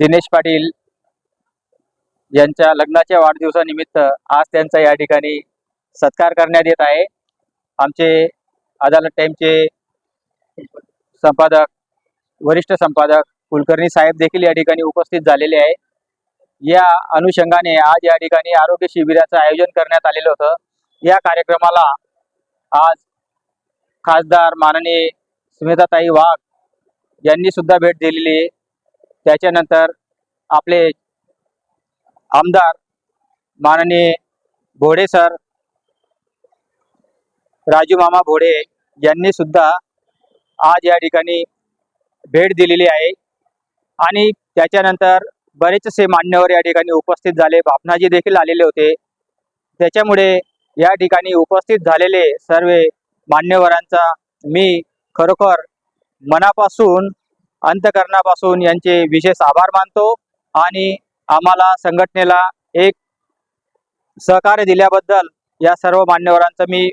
दिनेश पाटील यांच्या लग्नाच्या वाढदिवसानिमित्त आज त्यांचा या ठिकाणी सत्कार करण्यात येत आहे. आमचे अदालत टाईमचे संपादक वरिष्ठ संपादक कुलकर्णी साहेब देखील या ठिकाणी उपस्थित झालेले आहे. या अनुषंगाने आज या ठिकाणी आरोग्य शिबिराचं आयोजन करण्यात आलेलं होतं. या कार्यक्रमाला आज खासदार माननीय स्मिताताई वाघ यांनी सुद्धा भेट दिलेली आहे. त्याच्यानंतर आपले आमदार माननीय भोडे सर राजू मामा भोडे यांनी सुद्धा आज या ठिकाणी भेट दिलेली आहे. आणि त्याच्यानंतर बरेचसे मान्यवर या ठिकाणी उपस्थित झाले. भापनाजी देखील आलेले होते. त्याच्यामुळे या ठिकाणी उपस्थित झालेले सर्व मान्यवरांचा मी खरोखर मनापासून अंतकरणापासून यांचे विशेष आभार मानतो आणि आम्हाला संघटनेला एक सहकार्य दिल्याबद्दल या सर्व मान्यवरांचं मी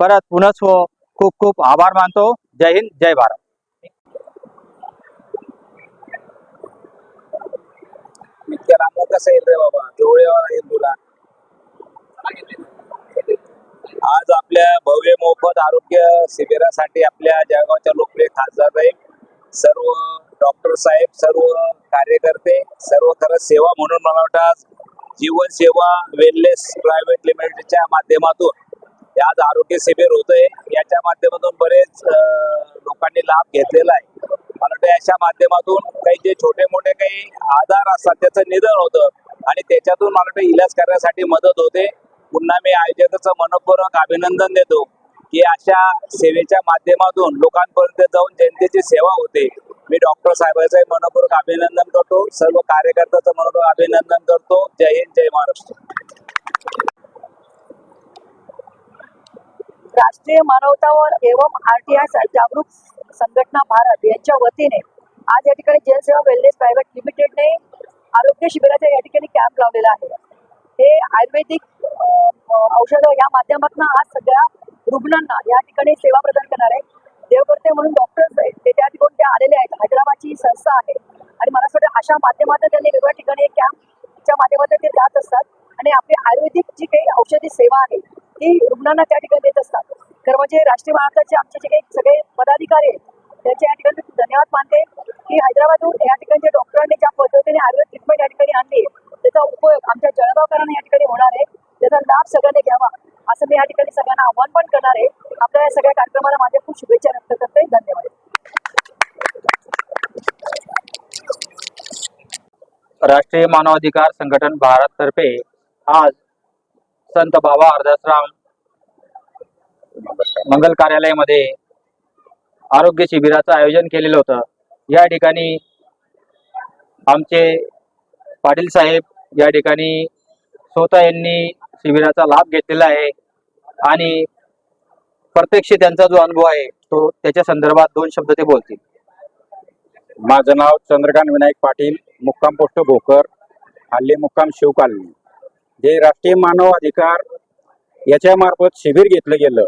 परत पुनच हो खूप खूप आभार मानतो. जय हिंद जय भारत. कसं येईल रे बाबा? डोळ्यावर येईल तुला? आज आपल्या भव्य मोफत आरोग्य शिबिरासाठी आपल्या जळगावच्या लोकप्रिय खासदार साहेब सर्व डॉक्टर साहेब सर्व कार्यकर्ते सर्व खरंच सेवा म्हणून मला वाटतं आज जीवन सेवा वेलनेस प्रायव्हेट लिमिटेडच्या माध्यमातून आज आरोग्य शिबिर होतंय. याच्या माध्यमातून बरेच लोकांनी लाभ घेतलेला आहे. मला वाटतं याच्या माध्यमातून काही जे छोटे मोठे काही आजार असतात त्याचं निधन होतं. आणि त्याच्यातून मला वाटतं इलाज करण्यासाठी मदत होते. पुन्हा मी आयोजकाचं मनपूर्वक अभिनंदन देतो की अशा सेवेच्या माध्यमातून लोकांपर्यंत जाऊन जनतेची सेवा होते. मी डॉक्टर साहेबांचं मनपूर्वक अभिनंदन करतो. सर्व कार्यकर्त्याचं मनपूर्वक अभिनंदन करतो. जय हिंद जय महाराष्ट्र. राष्ट्रीय मानवतावर एवं आरटीआय जागरूक संघटना भारत यांच्या वतीने आज या ठिकाणी जनसेवा वेलनेस प्रायव्हेट लिमिटेडने आरोग्य शिबिराचा या ठिकाणी कॅम्प लावलेला आहे. हे आयुर्वेदिक औषधं या माध्यमातून आज सगळ्या रुग्णांना या ठिकाणी सेवा प्रदान करणार आहे. देवकर्ते म्हणून डॉक्टर्स आहेत ते त्या ठिकाणी ते आलेले आहेत. हैदराबादची संस्था आहे. आणि मला असं वाटतं अशा माध्यमातून त्यांनी वेगवेगळ्या ठिकाणी कॅम्पच्या माध्यमातून ते जात असतात. आणि आपली आयुर्वेदिक जी काही औषधी सेवा आहे ती रुग्णांना त्या ठिकाणी देत असतात. तर म्हणजे राष्ट्रीय महाराष्ट्राचे आमचे जे काही सगळे पदाधिकारी आहेत त्याच्या या ठिकाणी धन्यवाद मानते की हैदराबादहून या ठिकाणच्या डॉक्टरांनी ज्या पद्धतीने आयुर्वेद ट्रीटमेंट या ठिकाणी आणली त्याचा उपयोग आमच्या जळगावकरांना या ठिकाणी होणार आहे. त्याचा लाभ सगळ्यांनी घ्यावा असं मी या ठिकाणी सगळ्यांना आव्हान पण करणार आहे. आपल्या या सगळ्या कार्यक्रमाला माझ्या खूप शुभेच्छा व्यक्त करते. धन्यवाद. राष्ट्रीय मानवाधिकार संघटन भारत तर्फे आज संत बाबा अर्धाश्राम मंगल कार्यालयामध्ये आरोग्य शिबिराचं आयोजन केलेलं होतं. या ठिकाणी आमचे पाटील साहेब या ठिकाणी स्वतः यांनी शिबिराचा लाभ घेतलेला आहे आणि प्रत्यक्ष त्यांचा जो अनुभव आहे तो त्याच्या संदर्भात दोन शब्द ते बोलतील. माझं नाव चंद्रकांत विनायक पाटील मुक्काम पोस्ट भोकर हल्ली मुक्काम शिवकालनी. जे राष्ट्रीय मानव अधिकार याच्या मार्फत शिबिर घेतलं गेलं.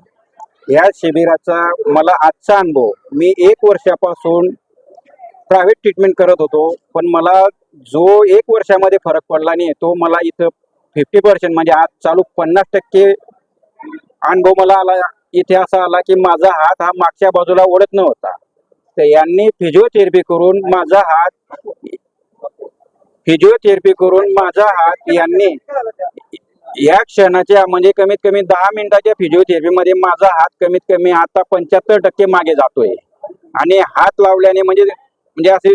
या शिबिराचा मला आजचा अनुभव. मी एक वर्षापासून प्रायव्हेट ट्रीटमेंट करत होतो पण मला जो एक वर्षामध्ये फरक पडला नाही तो मला इथं फिफ्टी पर्सेंट म्हणजे आज चालू पन्नास टक्के अनुभव मला आला इथे असा आला की माझा हात हा मागच्या बाजूला ओढत नव्हता. तर यांनी फिजिओथेरपी करून माझा हात फिजिओथेरपी करून माझा हात यांनी या क्षणाच्या म्हणजे कमीत कमी दहा मिनिटाच्या फिजिओथेरपीमध्ये माझा हात कमीत कमी आता पंच्याहत्तर टक्के मागे जातोय. आणि हात लावल्याने म्हणजे म्हणजे असे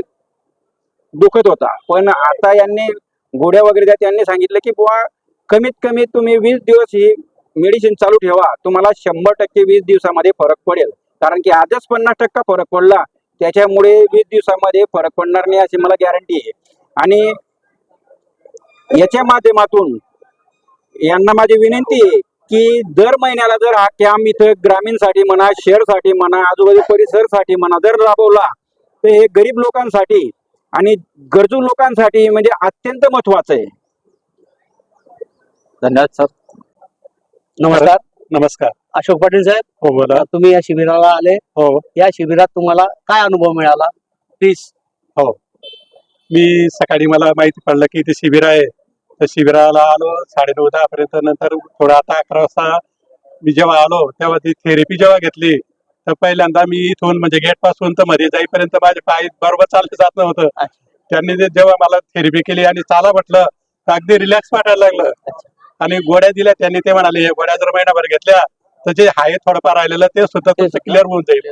दुखत होता. पण आता यांनी गोड्या वगैरे द्या त्यांनी सांगितलं की बुवा कमीत कमी तुम्ही वीस दिवस ही मेडिसिन चालू ठेवा. तुम्हाला शंभर टक्के वीस दिवसामध्ये फरक पडेल. कारण की आजच पन्नास टक्का फरक पडला. त्याच्यामुळे वीस दिवसामध्ये फरक पडणार नाही अशी मला गॅरंटी आहे. आणि याच्या माध्यमातून यांना माझी विनंती आहे की दर महिन्याला जर हा कॅम्प इथं ग्रामीणसाठी म्हणा शहरसाठी म्हणा आजूबाजू परिसरसाठी म्हणा जर राबवला तर हे गरीब लोकांसाठी आणि गरजू लोकांसाठी म्हणजे अत्यंत महत्वाचं आहे. धन्यवाद सर. नमस्कार. नमस्कार. अशोक पाटील साहेब हो बोला. तुम्ही या शिबिराला आले. हो. या शिबिरात तुम्हाला काय अनुभव मिळाला? प्लीज मी सकाळी मला माहिती पडलं की इथे शिबिर आहे. तर शिबिराला आलो. साडेनऊ दहा पर्यंत नंतर थोडं आता अकरा वाजता मी जेव्हा आलो तेव्हा ती थेरपी जेव्हा घेतली तर पहिल्यांदा मी इथून म्हणजे गेटपासून तर मध्ये जाईपर्यंत माझे पाय बरोबर चालले जात नव्हतं. त्यांनी जेव्हा मला थेरपी केली आणि चाला म्हटलं तर अगदी रिलॅक्स वाटायला लागलं. आणि गोळ्या दिल्या त्यांनी ते म्हणाले "हे गोळ्या जर महिनाभर घेतल्या तर जे आहे थोडंफार राहिलेलं ते सुद्धा तुमचं क्लिअर होऊन जाईल.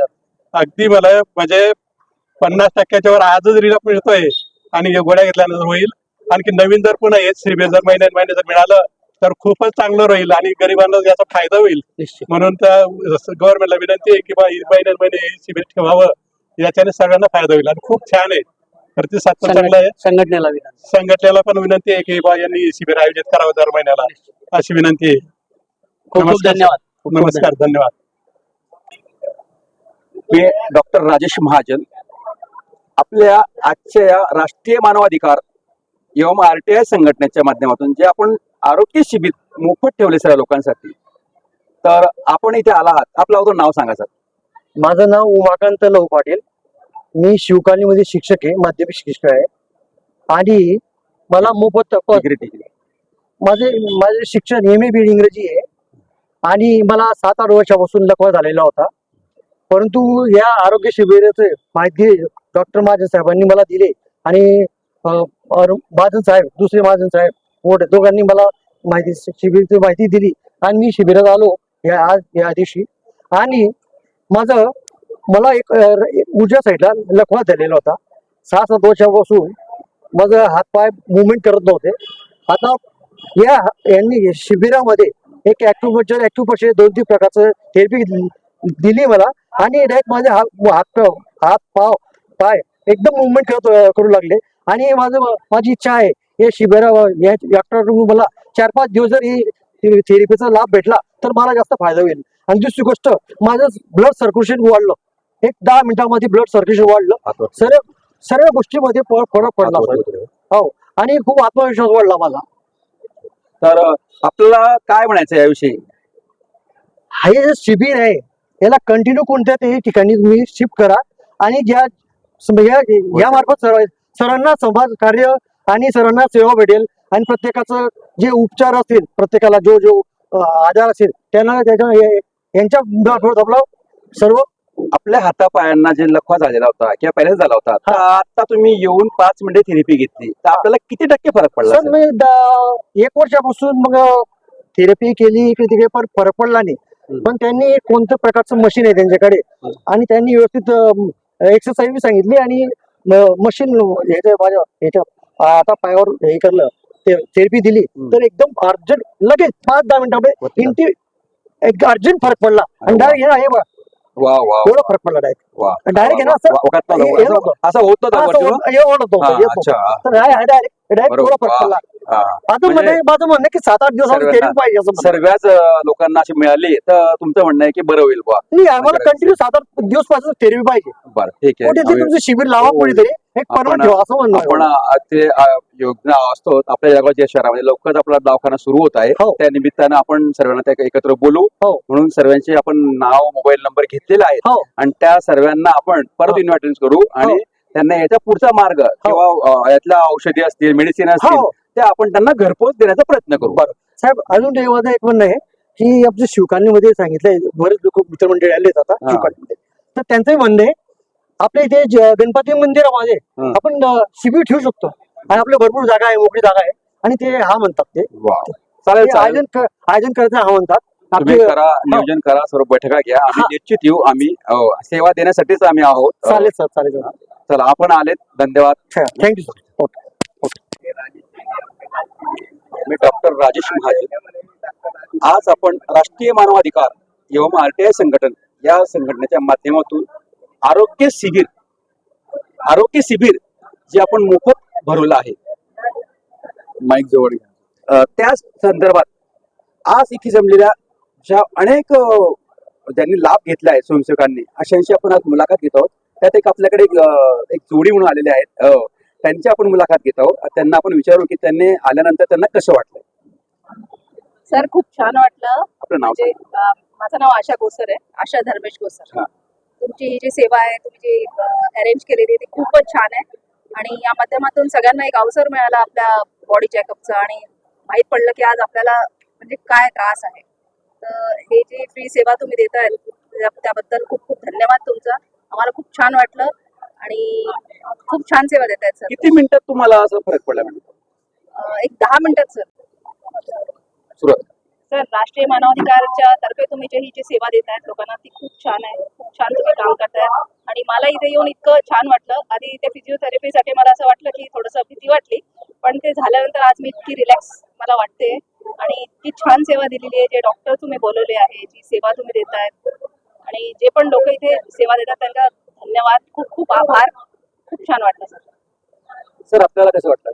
अगदी मला म्हणजे पन्नास टक्क्याच्या वर आजच रिलॅक्स मिळतोय. आणि हे गोळ्या घेतल्यानंतर होईल. आणखी नवीन जर पुन्हा हेच श्रीबे जर महिन्यात महिने जर मिळालं तर खूपच चांगलं राहील आणि गरिबांना याचा फायदा होईल. म्हणून त्या गव्हर्नमेंटला विनंती आहे की बा महिन्यात महिने हे शिबिर ठेवावं. याच्याने सगळ्यांना फायदा होईल. आणि खूप छान आहे. प्रतिसाद चांगला आहे. संघट- संघटनेला विनंती. संघटनेला पण विनंती आहे की बा यांनी शिबिर आयोजित करावं दर महिन्याला. अशी विनंती आहे. खूप खूप. धन्यवाद. नमस्कार धन्यवाद. मी डॉक्टर राजेश महाजन आपल्या आजच्या या राष्ट्रीय मानवाधिकार एवं आर टी आय संघटनेच्या माध्यमातून जे आपण आरोग्य शिबिर मोफत ठेवले सगळ्या लोकांसाठी तर आपण इथे आला आहात. आपलं अगोदर नाव सांगा सर. माझं नाव उमाकांत लव पाटील. मी शिवकालीमध्ये शिक्षक आहे माध्यमिक शिक्षक आहे. आणि मला मोफत माझे माझे शिक्षण एम ए बी इंग्रजी आहे. आणि मला सात आठ वर्षापासून लकवा झालेला होता. परंतु या आरोग्य शिबिराचे माहिती डॉक्टर महाजन साहेबांनी मला दिले. आणि और महाजन साहेब दुसरे महाजन साहेब मोठे दोघांनी मला माहिती शिबिरची माहिती दिली आणि मी शिबिरात आलो या आज या दिवशी. आणि माझं मला एक उजव्या साईडला लखवा झालेला होता. सहा सात वर्षापासून माझं हातपाय मुवमेंट करत नव्हते. आता या यांनी शिबिरामध्ये एक ऍक्टिव्ह ऍक्टिव्ह दोन तीन प्रकारचं थेरपी दिली मला आणि डायरेक्ट माझे हात हात हात पाव पाय एकदम मुवमेंट करत करू लागले. आणि माझं माझी इच्छा आहे या शिबिरा मला चार पाच दिवस जर ही थेरपीचा लाभ भेटला तर मला जास्त फायदा होईल. आणि दुसरी गोष्ट माझं ब्लड सर्क्युलेशन वाढलं. एक दहा मिनिटामध्ये ब्लड सर्क्युलेशन वाढलं. सर्व सर्व गोष्टीमध्ये फरक पडला. हो. आणि खूप आत्मविश्वास वाढला माझा. तर आपल्याला काय म्हणायचं याविषयी? हे जे शिबिर आहे याला कंटिन्यू कोणत्या तरी ठिकाणी तुम्ही शिफ्ट करा. आणि ज्या या मार्फत सर्व सर्वांना समाज कार्य आणि सर्वांना सेवा भेटेल. आणि प्रत्येकाचं जे उपचार असतील प्रत्येकाला जो जो आजार असेल त्यांना त्याच्या यांच्या आपला सर्व आपल्या हातापायांना जे लखवा झालेला होता किंवा पहिल्याच झाला होता आता तुम्ही येऊन पाच मिनिटे थेरपी घेतली. तर आपल्याला किती टक्के फरक पडला सर? मी एक वर्षापासून मग थेरपी केली तिकडे पण फरक पडला नाही. पण त्यांनी एक कोणतं प्रकारचं मशीन आहे त्यांच्याकडे? आणि त्यांनी व्यवस्थित एक्सरसाइज सांगितली आणि मशीन ह्याच्या माझ्या ह्याच्या आता पायावर हे करलं ते थेरपी दिली. तर एकदम अर्जंट लगेच पाच दहा मिनिटामध्ये. इंटी एक अर्जंट फरक पडला. आणि डायरेक्ट हे बघा. एवढा फरक पडला डायरेक्ट डायरेक्ट आहे ना असं असं- होत होत- डायरेक्ट डायरेक्ट. एवढा फरक. पडला. आता म्हणजे माझं म्हणणं आहे की सात आठ दिवसात सर्वांना- थेरपी पाहिजे असं म्हणणं आहे. सर्वच लोकांना अशी मिळाली तर तुमचं म्हणणं आहे की बरं होईल बा नाही आम्हाला कंटिन्यू सात आठ दिवसपासून थेरपी पाहिजे बरं ठीक आहे तुमचं शिबिर लावा हो. कुठेतरी एक आपण- ठेवा असं म्हणणं ते योजना असतो आपल्या जगाच्या शहरामध्ये लवकरच आपला दवाखाना सुरू होत आहे हो. त्या निमित्तानं आपण सर्वांना त्या एकत्र बोलू हो. म्हणून सर्वांचे आपण नाव मोबाईल नंबर घेतलेला आहे हो. आणि त्या सर्वांना आपण परत हो. इन्व्हायटन्स करू आणि त्यांना याचा पुढचा मार्ग किंवा अं, यातल्या औषधी असतील मेडिसिन असतील हो ते आपण त्यांना घरपोच देण्याचा प्रयत्न करू. साहेब अजून एक माझं एक म्हणणं आहे की आमच्या शिवकालीमध्ये सांगितलंय बरेच लोक मित्रमंडळी आलेत आता. शिवकालीमध्ये तर त्यांचंही म्हणणं आहे आपल्या इथे गणपती मंदिरामध्ये हं. आपण शिबिर ठेवू शकतो. आणि आपल्या भरपूर जागा आहे मोकळी जागा आहे. आणि ते हा म्हणतात ते. चालेल आयोजन आयोजन करायचं हा म्हणतात. तुम्ही करा नियोजन करा सर्व बैठका घ्या. आम्ही हा. निश्चित येऊ. आम्ही सेवा देण्यासाठीच आम्ही आहोत. चालेल सर चालेल चला आपण आलेत. धन्यवाद. थँक्यू सर ओके मी डॉक्टर राजेश महाजन. आज आपण राष्ट्रीय मानवाधिकार एवं आरटीआय संघटन या संघटनेच्या माध्यमातून आरोग्य शिबिर आरोग्य शिबिर जे आपण मोफत भरवलं आहे. माईक जवळ त्याच संदर्भात आज इथे जमलेल्या ज्या अनेक ज्यांनी लाभ घेतला आहे स्वयंसेवकांनी अशांशी आपण आज मुलाखत घेत आहोत. त्यात एक आपल्याकडे एक, जोडी म्हणून आलेले आहेत. त्यांची आपण मुलाखत घेत आहोत. त्यांना आपण विचारू की त्यांनी आल्यानंतर त्यांना कसं वाटलं सर खूप छान वाटलं. आपलं नाव म्हणजे अं, माझं नाव आशा गोसर आहे. आशा धर्मेश गोसर. हा. तुमची ही जी सेवा आहे तुम्ही जी अरेंज केलेली आहे ती खूपच छान आहे. आणि या माध्यमातून सगळ्यांना एक अवसर मिळाला आपल्या बॉडी चेकअपचा आणि माहीत पडलं की आज आपल्याला म्हणजे काय त्रास आहे. तर हे जी फ्री सेवा तुम्ही देताय त्या- त्याबद्दल खूप खूप धन्यवाद तुमचा. आम्हाला खूप छान वाटलं. आणि खूप छान सेवा देत आहेत सर. किती मिनिटात तुम्हाला असं फरक पडला मॅडम? एक दहा मिनिटात सर. सुरुवात. सर राष्ट्रीय मानवाधिकारच्या तर्फे तुम्ही जी ही जी सेवा देत आहेत लोकांना ती खूप छान आहे. खूप छान तुम्ही काम करताय आणि मला इथे येऊन इतकं छान वाटलं. आधी इथे फिजिओथेरपीसाठी मला असं वाटलं की थोडंसं भीती वाटली पण ते झाल्यानंतर आज मी इतकी रिलॅक्स मला वाटते. आणि इतकी छान सेवा दिलेली आहे. जे डॉक्टर तुम्ही बोलवले आहे जी सेवा तुम्ही देत आहेत आणि जे पण लोक इथे सेवा देतात त्यांना धन्यवाद. खूप खूप आभार. खूप छान वाटलं सर. सर आपल्याला कसं वाटतं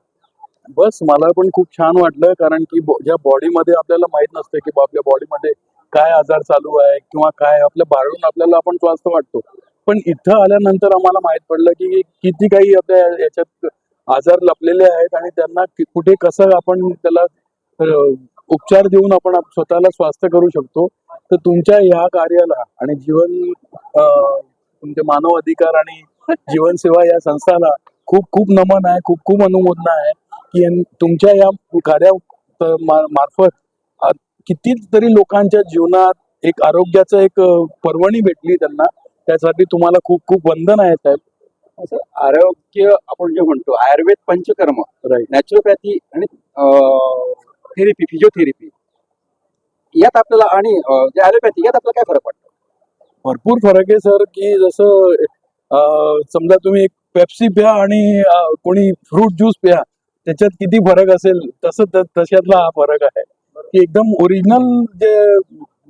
बस मला पण खूप छान वाटलं कारण की ज्या बॉडीमध्ये आपल्याला माहीत नसतं की आपल्या बॉडीमध्ये काय आजार चालू आहे किंवा काय आपल्या बाळून आपल्याला आपण स्वास्थ वाटतो. पण इथं आल्यानंतर आम्हाला माहीत पडलं की किती काही आपल्या याच्यात आजार लपलेले आहेत आणि त्यांना कि- कुठे कसं आपण त्याला उपचार देऊन आपण आप- स्वतःला स्वास्थ्य करू शकतो. तर तुमच्या ह्या कार्याला आणि जीवन अं, तुमचे मानव अधिकार आणि जीवनसेवा या संस्थाला खूप खूप नमन आहे खूप खूप अनुमोदना आहे की तुमच्या या कार्या मार्फत कितीतरी लोकांच्या जीवनात एक आरोग्याचं एक पर्वणी भेटली त्यांना. त्यासाठी तुम्हाला खूप खूप वंदन आहे साहेब. असं आरोग्य आपण जे म्हणतो आयुर्वेद पंचकर्म राईट नॅचरोपॅथी आणि थेरपी फिजिओथेरपी यात आपल्याला आणि जे ॲलोपॅथी यात आपल्याला काय फरक पडतो भरपूर फरक आहे सर की जसं समजा तुम्ही एक पेप्सी प्या आणि कोणी फ्रूट ज्यूस प्या त्याच्यात किती फरक असेल तसं तशातला हा फरक आहे. की एकदम ओरिजिनल जे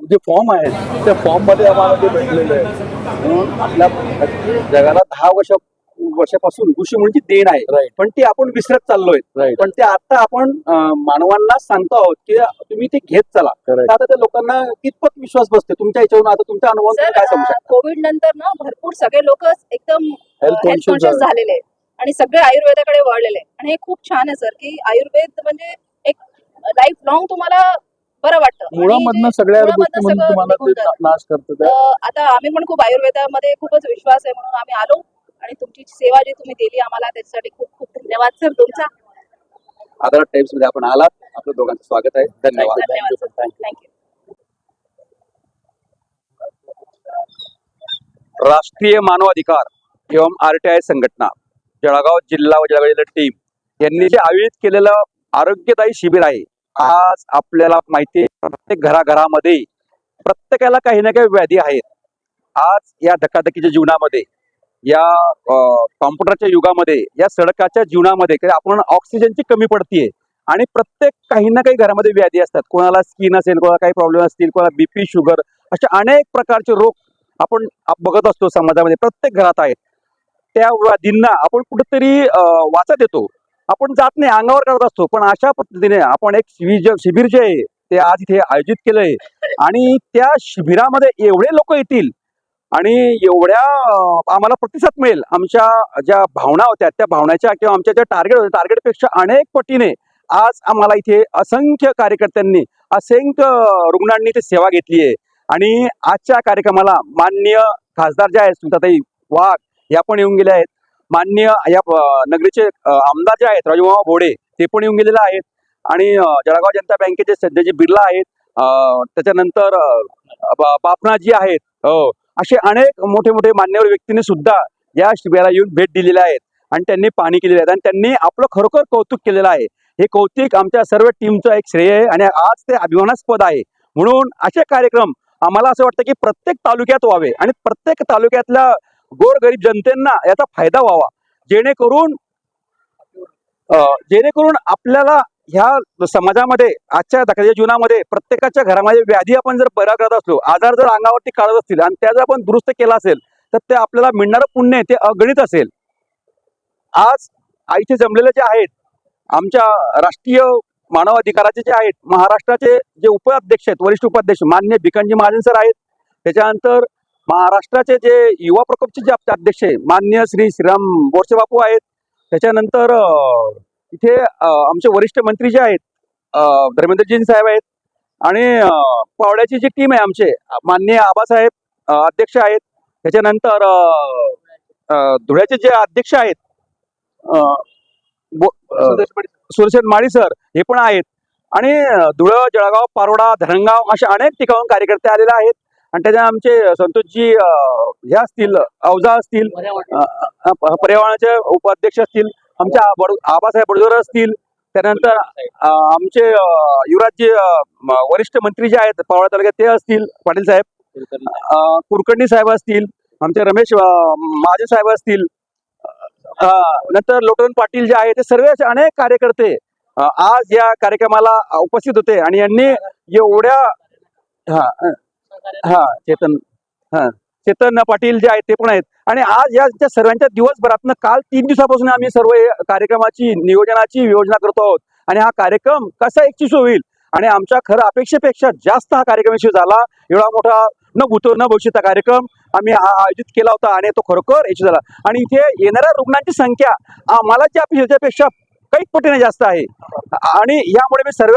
जे फॉर्म आहे त्या फॉर्ममध्ये आम्हाला ते भेटलेलं आहे. म्हणून आपल्या जगाला दहा वर्ष वर्षापासून ऋषीमुळीची देण आहे. राईट पण ते आपण विसरत चाललोय. पण ते आता आपण मानवांना सांगतो आहोत की तुम्ही ते घेत चला. आता त्या लोकांना कितपत विश्वास बसते तुमच्या याच्यावरून आता तुमच्या अनुभवातून सर काय सांगू शकता? कोविड नंतर ना भरपूर सगळे लोक एकदम हेल्थ कॉन्शियस झालेले आहेत. आणि सगळे आयुर्वेदाकडे वळलेले आहेत. आणि हे खूप छान आहे सर की आयुर्वेद म्हणजे एक लाईफ लॉंग तुम्हाला बरं वाटतं. मुळामधनं सगळ्या आता आम्ही पण खूप आयुर्वेदामध्ये खूपच विश्वास आहे म्हणून आम्ही आलो. आणि तुमची सेवा जी तुम्ही दिली आम्हाला त्याच्यासाठी खूप खूप धन्यवाद सर तुमचा. आधार टाइम्समध्ये आपण आलात. आपलं दोघांचं स्वागत आहे. धन्यवाद धन्यवाद. सर. थँक्यू राष्ट्रीय मानवाधिकार एवं आर टी आय संघटना जळगाव जिल्हा व जळगाव टीम यांनी जे आयोजित केलेलं आरोग्यदायी शिबिर आहे आज आपल्याला माहिती आहे प्रत्येक घराघरामध्ये प्रत्येकाला काही ना काही व्याधी आहेत. आज या धकाधकीच्या जीवनामध्ये या कॉम्प्युटरच्या युगामध्ये या सडकाच्या जीवनामध्ये आपण ऑक्सिजनची कमी पडतीये. आणि प्रत्येक काही ना काही घरामध्ये व्याधी असतात. कोणाला स्किन असेल कोणाला काही प्रॉब्लेम असतील कोणाला बीपी शुगर अशा अनेक प्रकारचे रोग आपण बघत असतो समाजामध्ये. प्रत्येक घरात आहेत. त्या व्याधींना आपण कुठेतरी वाचा देतो. आपण जात नाही अंगावर करत असतो. पण अशा पद्धतीने आपण एक शिबिर शिबिर जे आहे ते आज इथे आयोजित केलंय. आणि त्या शिबिरामध्ये एवढे लोक येतील आणि एवढ्या आम्हाला प्रतिसाद मिळेल. आमच्या ज्या भावना होत्या त्या भावनाच्या किंवा आमच्या ज्या टार्गेट होत्या टार्गेटपेक्षा अनेक पटीने आज आम्हाला इथे असंख्य कार्यकर्त्यांनी असंख्य रुग्णांनी ते सेवा घेतली आहे. आणि आजच्या कार्यक्रमाला माननीय खासदार जे आहेत सुनीताताई वाघ या पण येऊन गेल्या आहेत. माननीय या नगरीचे आमदार जे आहेत राजूमामा भोडे ते पण येऊन गेलेले आहेत. आणि जळगाव जनता बँकेचे सध्याचे बिर्ला आहेत त्याच्यानंतर अं, बापनाजी आहेत. हो. असे अनेक मोठे मोठे मान्यवर व्यक्तींनी सुद्धा या शिबिराला येऊन भेट दिलेल्या आहेत. आणि त्यांनी पाणी केलेले आहेत आणि त्यांनी आपलं खरोखर कौतुक केलेलं आहे. हे कौतुक आमच्या सर्व टीमचं एक श्रेय आहे आणि आज ते अभिमानास्पद आहे. म्हणून असे कार्यक्रम आम्हाला असं वाटतं की प्रत्येक तालुक्यात व्हावे आणि प्रत्येक तालुक्यातल्या गोरगरीब जनतेंना याचा फायदा व्हावा. जेणेकरून जेणेकरून आपल्याला ह्या समाजामध्ये आजच्या धकाच्या जीवनामध्ये प्रत्येकाच्या घरामध्ये व्याधी आपण जर बरा करत असलो आजार जर अंगावरती काढत असतील आणि त्या जर आपण दुरुस्त केला असेल तर ते आपल्याला मिळणारं पुण्य ते अगणित असेल. आज आईचे जमलेले जे आहेत आमच्या राष्ट्रीय मानव अधिकाराचे जे आहेत महाराष्ट्राचे जे उपाध्यक्ष आहेत वरिष्ठ उपाध्यक्ष मान्य भिकांजी महाजन सर आहेत त्याच्यानंतर महाराष्ट्राचे जे युवा प्रकोपचे जे आपले अध्यक्ष आहे मान्य श्री श्रीराम बोरसे बापू आहेत त्याच्यानंतर इथे आमचे वरिष्ठ मंत्री जे आहेत धर्मेंद्रजी साहेब आहेत आणि पावड्याची जी टीम आहे आमचे माननीय आबासाहेब अध्यक्ष आहेत. त्याच्यानंतर धुळ्याचे जे अध्यक्ष आहेत सुरसेन माळी सर. हे पण आहेत. आणि धुळं जळगाव पारोडा धरणगाव अशा अनेक ठिकाणून कार्यकर्ते आलेले आहेत. आणि त्याच्या आमचे संतोषजी हे असतील अवजा असतील पर्यावरणाचे उपाध्यक्ष असतील आमच्या आबासाहेब बडोदर असतील त्यानंतर आमचे अं, वरिष्ठ मंत्री जे आहेत पावळा तालुक्यात ते असतील पाटील साहेब कुरकर्णी कुलकर्णी साहेब असतील आमचे रमेश अं, महाजन साहेब असतील नंतर लोटन पाटील जे आहेत ते सर्व अनेक कार्यकर्ते आज या कार्यक्रमाला उपस्थित होते आणि यांनी एवढ्या हा हा चेतन हा. चेतन पाटील जे आहेत ते पण आहेत. आणि आज या त्या सर्वांच्या दिवसभरातनं काल तीन दिवसापासून आम्ही सर्व कार्यक्रमाची नियोजनाची योजना करतो आहोत. आणि हा कार्यक्रम कसा यशस्वी होईल? आणि आमच्या खरं अपेक्षेपेक्षा जास्त हा कार्यक्रम यशस्वी झाला. एवढा मोठा न भूतो न भविष्यता कार्यक्रम आम्ही हा आयोजित केला होता आणि तो खरोखर यशस्वी झाला. आणि इथे येणाऱ्या रुग्णांची संख्या आम्हाला ज्या अपेक्षेपेक्षा काही पटीने जास्त आहे. आणि यामुळे मी सर्व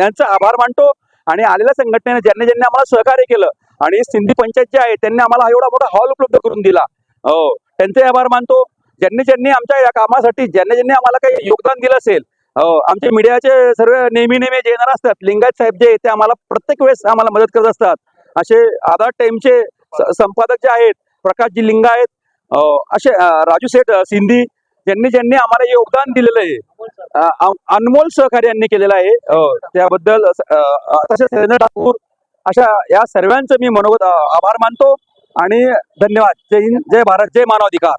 यांचा आभार मानतो. आणि आलेल्या संघटनेने ज्यांनी ज्यांनी आम्हाला सहकार्य केलं आणि सिंधी पंचायत जे आहे त्यांनी आम्हाला हा एवढा मोठा हॉल उपलब्ध करून दिला. हो त्यांचे आभार मानतो. ज्यांनी ज्यांनी आमच्या या कामासाठी ज्यांनी ज्यांनी आम्हाला काही योगदान दिलं असेल हो आमचे मीडियाचे सर्व नेहमी नेहमी जे येणार असतात लिंगायत साहेब जे ते आम्हाला प्रत्येक वेळेस आम्हाला मदत करत असतात. असे आधार टाइमचे संपादक जे आहेत प्रकाशजी लिंगायत आहेत हो, असे राजू सेठ सिंधी ज्यांनी ज्यांनी आम्हाला योगदान दिलेलं आहे अनमोल सहकार्य यांनी केलेलं आहे हो, त्याबद्दल तसेच ठाकूर अशा या सर्वांचं मी मनोगत आभार मानतो आणि धन्यवाद. जय हिंद जय भारत जय मानवाधिकार.